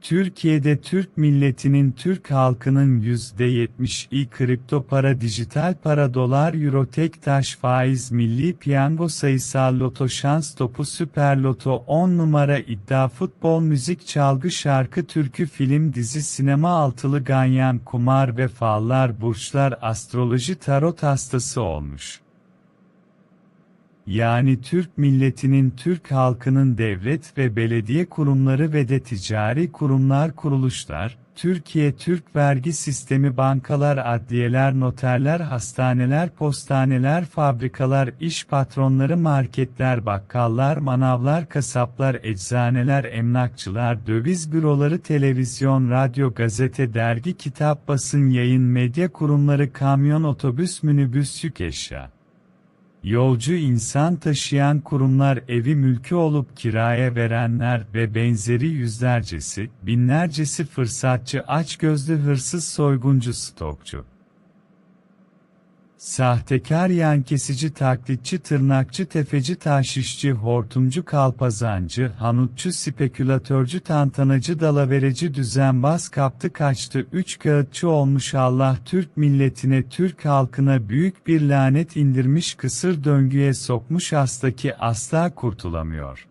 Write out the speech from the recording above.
Türkiye'de Türk milletinin Türk halkının %70'i kripto para dijital para dolar euro tek taş faiz milli piyango sayısal loto şans topu süper loto 10 numara iddia futbol müzik çalgı şarkı türkü film dizi sinema altılı ganyan kumar ve fallar burçlar astroloji tarot hastası olmuş. Yani Türk milletinin Türk halkının devlet ve belediye kurumları ve de ticari kurumlar kuruluşlar, Türkiye Türk vergi sistemi bankalar adliyeler noterler hastaneler postaneler fabrikalar iş patronları marketler bakkallar manavlar kasaplar eczaneler emlakçılar döviz büroları televizyon radyo gazete dergi kitap basın yayın medya kurumları kamyon otobüs minibüs yük eşya. Yolcu insan taşıyan kurumlar evi mülkü olup kiraya verenler ve benzeri yüzlercesi, binlercesi fırsatçı açgözlü hırsız soyguncu stokçu. Sahtekar yan kesici taklitçi tırnakçı tefeci taşişçi hortumcu kalpazancı hanutçu spekülatörcü tantanacı dalavereci düzenbaz kaptı kaçtı üç kağıtçı olmuş Allah Türk milletine Türk halkına büyük bir lanet indirmiş kısır döngüye sokmuş hastaki asla kurtulamıyor.